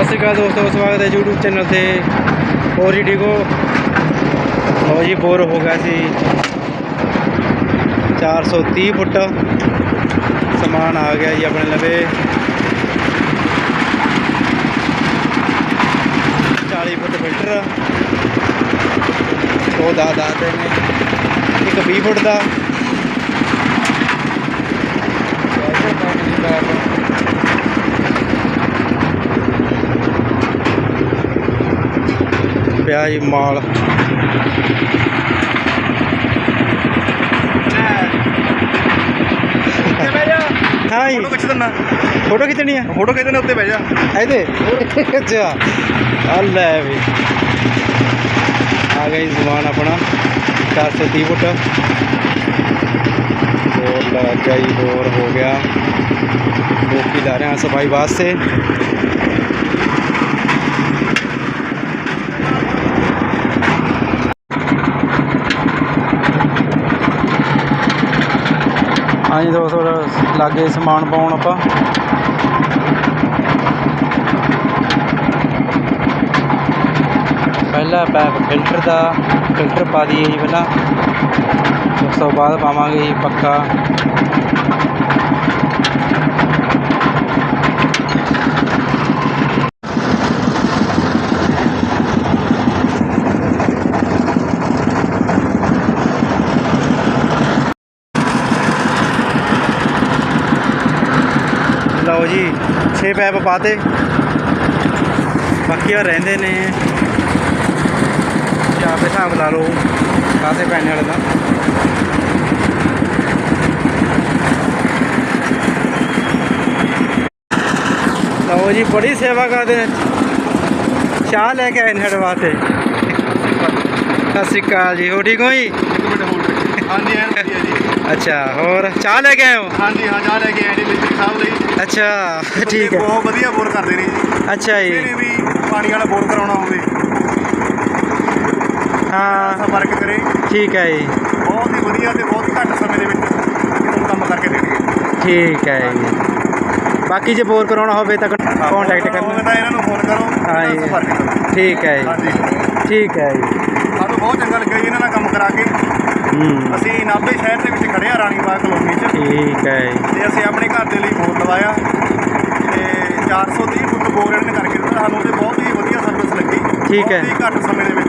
ਸਤਿ ਸ਼੍ਰੀ ਅਕਾਲ ਦੋਸਤੋ, ਸਵਾਗਤ ਹੈ YouTube ਚੈਨਲ ਤੇ। ਹੋਰ ਜੀ ਠੀਕ ਹੋ? ਲਓ ਜੀ ਬੋਰ ਹੋ ਗਿਆ ਸੀ। 430 ਫੁੱਟ ਸਮਾਨ ਆ ਗਿਆ ਜੀ ਆਪਣੇ ਲਵੇ। 40 ਫੁੱਟ ਫਿਲਟਰ। ਉਹ ਦਾ ਦਾ ਦੇ ਨੇ। ਇੱਕ 20 ਫੁੱਟ ਦਾ। ਪਿਆ ਜੀ ਮਾਲ। ਹਾਂ ਜੀ। ਫੋਟੋ ਖਿੱਚ ਦਿੰਨਾ। ਫੋਟੋ ਖਿੱਚਣੀ ਆ। ਫੋਟੋ ਖਿੱਚ ਦਿੰਦੇ ਉੱਤੇ ਬਹਿ ਜਾ। ਇਹਦੇ। ਅੱਛਾ। ਆ ਲੈ ਵੀ। ਆ ਗਈ ਸਮਾਨ ਆਪਣਾ। 430 ਫੁੱਟ। ਹੋਰ ਲੱਗ ਹੋਰ ਹੋ ਗਿਆ। ਲੋਕੀ ਲਾ ਰਹੇ ਆ ਸਫ਼ਾਈ ਵਾਸਤੇ। ਹਾਂਜੀ ਦੋਸਤੋ ਲਾਗੇ ਸਮਾਨ ਪਾਉਣ ਆਪਾਂ। ਪਹਿਲਾ ਪੈਪ ਫਿਲਟਰ ਦਾ ਫਿਲਟਰ ਪਾ ਦਈਏ ਜੀ ਪਹਿਲਾਂ। ਉਸ ਤੋਂ ਬਾਅਦ ਪਾਵਾਂਗੇ ਜੀ ਪੱਕਾ ਲਓ ਜੀ 6 ਪੈਪ ਪਾਤੇ। ਬਾਕੀ ਆ ਰਹਿੰਦੇ ਨੇ। ਚਾਹ ਆਪੇ ਹਿਸਾਬ ਲਾ ਲਓ ਕਾਸੇ ਪੈਣੇ ਵਾਲੇ ਦਾ ਲਓ ਜੀ, ਬੜੀ ਸੇਵਾ ਕਰਦੇ ਨੇ। ਚਾਹ ਲੈ ਕੇ ਆਏ ਨੇ ਸਾਡੇ ਵਾਸਤੇ। ਸਤਿ ਸ਼੍ਰੀ ਅਕਾਲ ਜੀ ਹੋ ਠੀਕ ਹੋ ਜੀ? ਇੱਕ ਮਿੰਟ ਹੋਲਡ ਹਾਂਜੀ ਐਨ ਵਧੀਆ ਜੀ ਅੱਛਾ ਹੋਰ? ਚਾਹ ਲੈ ਕੇ ਆਏ ਹੋ? ਹਾਂਜੀ ਹਾਂ ਜਾ ਲੈ ਕੇ ਆਏ ਨੇ ਮਿਸਤਰੀ ਸਾਹਿਬ ਲਈ। ਅੱਛਾ ਠੀਕ ਹੈ। ਬਹੁਤ ਵਧੀਆ ਬੋਰ ਕਰਦੇ ਨੇ ਜੀ। ਅੱਛਾ ਜੀ। ਜਿਹੜੇ ਵੀ ਪਾਣੀ ਵਾਲਾ ਬੋਰ ਕਰਾਉਣਾ ਹੋਵੇ। ਹਾਂ। ਸੰਪਰਕ ਕਰੇ। ਠੀਕ ਹੈ ਜੀ। ਬਹੁਤ ਹੀ ਵਧੀਆ ਤੇ ਬਹੁਤ ਘੱਟ ਸਮੇਂ ਦੇ ਵਿੱਚ ਕੰਮ ਕਰਕੇ ਦੇਣਗੇ। ਠੀਕ ਹੈ ਜੀ। ਬਾਕੀ ਜੇ ਬੋਰ ਕਰਾਉਣਾ ਹੋਵੇ ਤਾਂ ਕੰਟੈਕਟ ਕਰਨਾ। ਤਾਂ ਇਹਨਾਂ ਨੂੰ ਫੋਨ ਕਰੋ। ਹਾਂ ਜੀ। ਠੀਕ ਹੈ ਜੀ। ਠੀਕ ਹੈ ਜੀ। ਸਾਨੂੰ ਬਹੁਤ ਚੰਗਾ ਲੱਗਿਆ ਜੀ ਇਹਨਾਂ ਨਾਲ ਕੰਮ ਕਰਾ ਕੇ। ਹੂੰ। ਅਸੀਂ ਨਾਭੇ ਸ਼ਹਿਰ ਦੇ ਵਿੱਚ ਖੜੇ ਆ ਰਾਣੀਬਾਗ ਕਲੋਨੀ 'ਚ। ਠੀਕ ਹੈ ਜੀ। ਤੇ ਅਸੀਂ ਆਪਣੇ ਘਰ ਦੇ ਲਈ ਬੋਰ ਲਵਾਇਆ। ਤੇ 430 ਫੁੱਟ ਬੋਰ ਇਹਨਾਂ ਨੇ ਕਰਕੇ ਦਿੱਤਾ। ਸਾਨੂੰ ਤੇ ਬਹੁਤ ਹੀ ਵਧੀਆ ਸਰਵਿਸ ਲੱਗੀ। ਠੀਕ ਹੈ। ਬਹੁਤ ਹੀ। ਘੱਟ ਸਮੇਂ ਦੇ ਵਿੱਚ।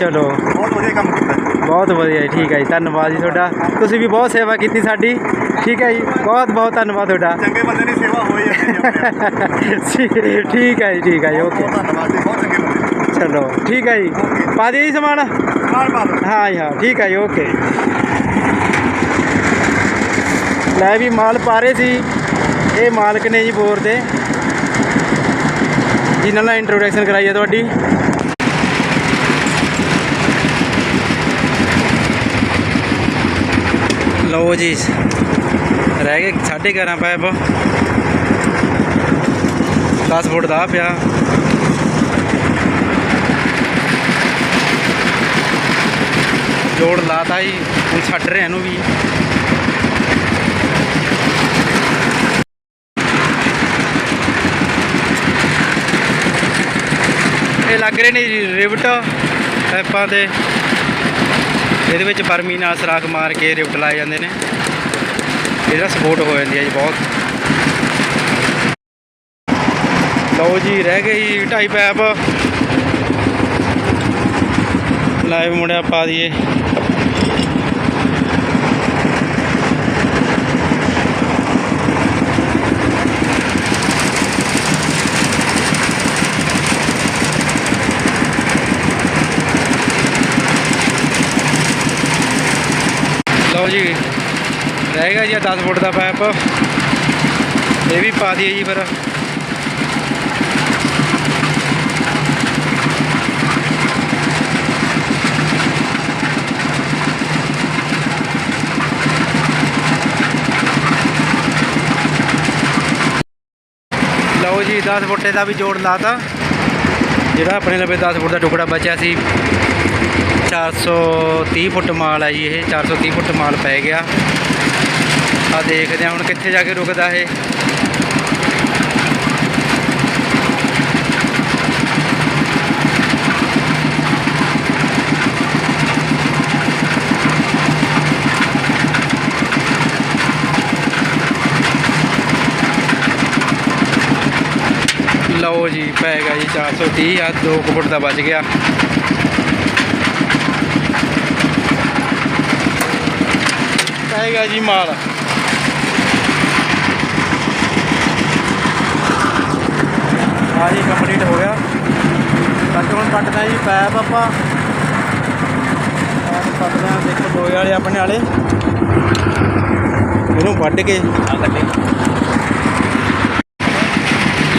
ਚਲੋ। ਬਹੁਤ ਵਧੀਆ ਕੰਮ ਕੀਤਾ ਜੀ। ਬਹੁਤ ਵਧੀਆ ਜੀ ਠੀਕ ਹੈ ਜੀ। ਧੰਨਵਾਦ ਜੀ ਤੁਹਾਡਾ। ਤੁਸੀਂ ਵੀ ਬਹੁਤ ਸੇਵਾ ਕੀਤੀ ਸਾਡੀ। ਠੀਕ ਹੈ ਜੀ। ਬਹੁਤ ਬਹੁਤ ਧੰਨਵਾਦ ਤੁਹਾਡਾ। ਚੰਗੇ ਬੰਦੇ ਦੀ ਸੇਵਾ ਹੋਈ ਜਾਂਦੀ ਜੀ ਆਪਣੇ ਆਪ। ਠੀਕ ਹੈ ਜੀ ਠੀਕ ਹੈ ਜੀ। ਓਕੇ। ਬਹੁਤ ਧੰਨਵਾਦ ਜੀ। ਬਹੁਤ ਚਲੋ ਠੀਕ ਹੈ ਜੀ। ਪਾ ਦਿਓ ਜੀ ਸਮਾਨ। ਪਾ ਦਿਓ। ਹਾਂ ਜੀ ਹਾਂ। ਠੀਕ ਹੈ ਜੀ ਓਕੇ। ਲੈ ਵੀ ਮਾਲ ਪਾ ਰਹੇ ਸੀ। ਇਹ ਮਾਲਕ ਨੇ ਜੀ ਬੋਰ ਦੇ। ਜਿਨ੍ਹਾਂ ਨਾਲ ਇੰਟਰੋਡਕਸ਼ਨ ਕਰਾਈ ਹੈ ਤੁਹਾਡੀ। ਲਓ ਜੀ। ਰਹਿ ਗਏ 11.5 ਪੈਪ 10 ਫੁੱਟ ਦਾ ਪਿਆ। ਜੋੜ ਲਾਤਾ ਜੀ, ਹੁਣ ਛੱਡ ਰਹੇ ਇਹਨੂੰ ਵੀ। ਇਹ ਲੱਗ ਰਹੇ ਨੇ ਜੀ ਰਿਵਟ ਪੈਪਾਂ ਤੇ ਇਹਦੇ ਵਿੱਚ ਬਰਮੀ ਨਾਲ ਸਰਾਖ ਮਾਰ ਕੇ ਰਿਵਟ ਲਾਏ ਜਾਂਦੇ ਨੇ। ਇਹਦਾ ਸਪੋਰਟ ਹੋ ਜਾਂਦੀ ਹੈ ਜੀ ਬਹੁਤ। ਲਓ ਜੀ, ਰਹਿ ਗਏ ਜੀ ਢਾਈ ਪੈਪ। ਲਾਈਵ ਮੁੰਡਿਆ ਪਾ ਦਈਏ। ਲਓ ਜੀ, ਰਹਿ ਗਿਆ ਜੀ 10 ਫੁੱਟ ਦਾ ਪਾਈਪ ਇਹ ਵੀ ਪਾ ਦਈਏ ਜੀ ਫਿਰ। 10 ਫੁੱਟੇ ਦਾ ਵੀ ਜੋੜ ਲਾਤਾ। ਜਿਹੜਾ ਆਪਣੇ ਲਵੇ 10 ਫੁੱਟ ਦਾ ਟੁਕੜਾ ਬਚਿਆ ਸੀ 430 ਫੁੱਟ ਮਾਲ ਹੈ ਜੀ ਇਹ 430 ਫੁੱਟ ਮਾਲ ਪੈ ਗਿਆ। ਆ ਦੇਖਦੇ ਹਾਂ ਹੁਣ ਕਿੱਥੇ ਜਾ ਕੇ ਰੁਕਦਾ ਇਹ। ਲਓ ਜੀ, ਪੈ ਗਿਆ ਜੀ 430 ਆ 2 ਫੁੱਟ ਦਾ ਬਚ ਗਿਆ। ਪੈ ਗਿਆ ਜੀ ਮਾਲ। ਆ ਜੀ ਕੰਪਲੀਟ ਹੋ ਗਿਆ। ਕੱਟ ਹੁਣ ਕੱਟਦਾ ਜੀ ਪੈਪ ਆਪਾਂ। ਪੈਪ ਕੱਟਦੇ ਆ ਦੇਖੋ, ਦੋਏ ਵਾਲੇ ਆਪਣੇ ਵਾਲੇ। ਇਹਨੂੰ ਵੱਢ ਕੇ।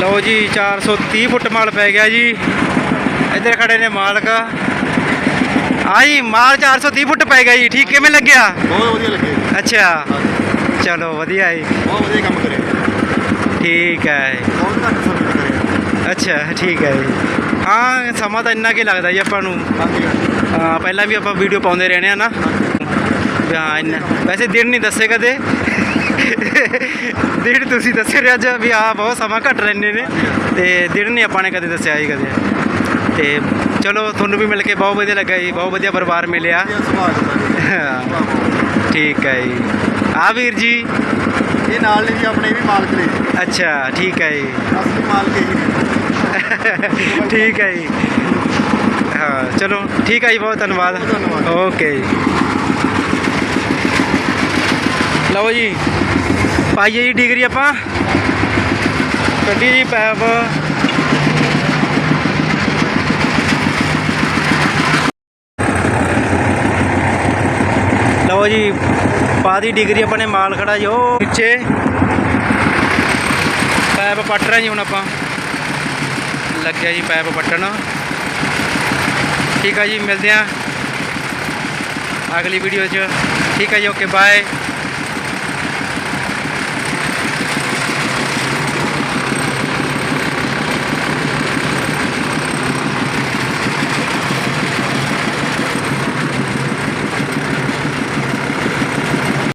ਲਓ ਜੀ 430 ਫੁੱਟ ਮਾਲ ਪੈ ਗਿਆ ਜੀ। ਇੱਧਰ ਖੜੇ ਨੇ ਮਾਲਕ। ਆ ਜੀ ਮਾਲ 430 ਫੁੱਟ ਪੈ ਗਿਆ ਜੀ। ਠੀਕ ਕਿਵੇਂ ਲੱਗਿਆ? ਬਹੁਤ ਵਧੀਆ ਲੱਗੇ। ਅੱਛਾ। ਚਲੋ ਵਧੀਆ ਜੀ। ਬਹੁਤ ਵਧੀਆ ਕੰਮ ਕਰਿਆ। ਠੀਕ ਹੈ ਬਹੁਤ ਘੱਟ ਸਮੇਂ ਕਰਿਆ। ਅੱਛਾ ਠੀਕ ਹੈ ਜੀ। ਹਾਂ ਸਮਾਂ ਤਾਂ ਇੰਨਾ ਕੀ ਲੱਗਦਾ ਜੀ ਆਪਾਂ ਨੂੰ। ਹਾਂ ਪਹਿਲਾਂ ਵੀ ਆਪਾਂ ਵੀਡੀਓ ਪਾਉਂਦੇ ਰਹਿੰਦੇ ਆ ਨਾ। ਹਾਂ ਇੰਨਾ। ਵੈਸੇ ਦਿਨ ਨਹੀਂ ਦੱਸੇ ਕਦੇ। ਦਿਨ ਤੁਸੀਂ ਦੱਸੇ ਰਹੇ ਅੱਜ ਵੀ ਆ ਬਹੁਤ ਸਮਾਂ ਘੱਟ ਲੈਂਦੇ ਨੇ ਤੇ ਦਿਨ ਨਹੀਂ ਆਪਾਂ ਨੇ ਕਦੇ ਦੱਸਿਆ ਜੀ ਕਦੇ। ਤੇ ਚਲੋ ਤੁਹਾਨੂੰ ਵੀ ਮਿਲ ਕੇ ਬਹੁਤ ਵਧੀਆ ਲੱਗਾ ਜੀ ਬਹੁਤ ਵਧੀਆ ਪਰਿਵਾਰ ਮਿਲਿਆ। ਜੀ। ਠੀਕ ਹੈ ਜੀ। ਆ ਵੀਰ ਜੀ? ਇਹ ਨਾਲ ਨੇ ਜੀ ਆਪਣੇ ਵੀ ਮਾਲਕ ਨੇ। ਜੀ। ਅੱਛਾ ਠੀਕ ਹੈ ਜੀ। ਅਸਲੀ ਮਾਲਕ ਇਹੀ ਨੇ। ਠੀਕ ਹੈ ਜੀ। ਹਾਂ ਚਲੋ ਠੀਕ ਹੈ ਜੀ ਬਹੁਤ ਧੰਨਵਾਦ। ਓਕੇ ਜੀ। ਲਓ ਜੀ, ਪਾਈਏ ਜੀ ਡਿਗਰੀ ਆਪਾਂ। ਕੱਢੀ ਜੀ ਪੈਪ। ਲਓ ਜੀ, ਪਾ ਦੀ ਡਿਗਰੀ ਆਪਾਂ ਨੇ, ਮਾਲ ਖੜਾ ਜੀ, ਉਹ ਪਿੱਛੇ। ਪੈਪ ਪੱਟ ਰਹੇ ਜੀ ਹੁਣ ਆਪਾਂ। ਲੱਗਿਆ ਜੀ ਪੈਪ ਪੱਟਣ। ਠੀਕ ਆ ਜੀ, ਮਿਲਦੇ ਆ। ਅਗਲੀ ਵੀਡੀਓ 'ਚ। ਠੀਕ ਆ ਜੀ ਓਕੇ ਬਾਏ